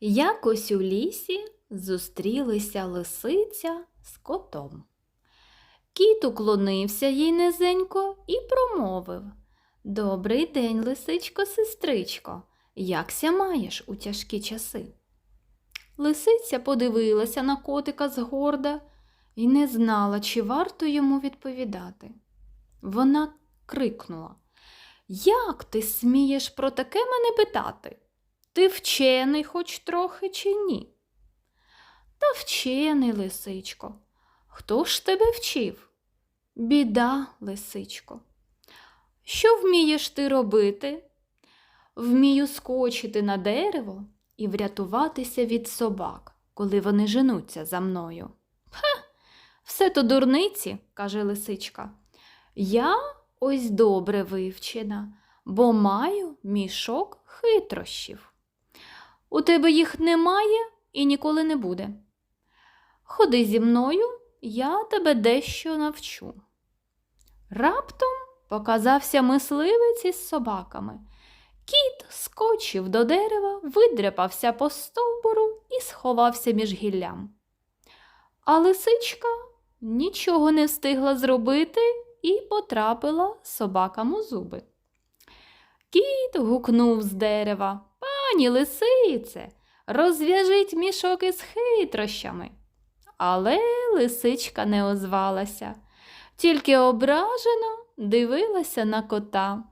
Якось у лісі зустрілися лисиця з котом. Кіт уклонився їй низенько і промовив Добрий день, лисичко, сестричко, якся маєш у тяжкі часи? Лисиця подивилася на котика згорда і не знала, чи варто йому відповідати. Вона крикнула Як ти смієш про таке мене питати? Ти вчений хоч трохи чи ні? Та вчений, лисичко. Хто ж тебе вчив? Біда, лисичко. Що вмієш ти робити? Вмію скочити на дерево і врятуватися від собак, коли вони женуться за мною. Ха, все то дурниці, каже лисичка. Я ось добре вивчена, бо маю мішок хитрощів. У тебе їх немає і ніколи не буде. Ходи зі мною, я тебе дещо навчу. Раптом показався мисливець із собаками. Кіт скочив до дерева, видряпався по стовбуру і сховався між гіллям. А лисичка нічого не встигла зробити і потрапила собакам у зуби. Кіт гукнув з дерева Пані лисице, розв'яжіть мішок із хитрощами. Але лисичка не озвалася, тільки ображено дивилася на кота.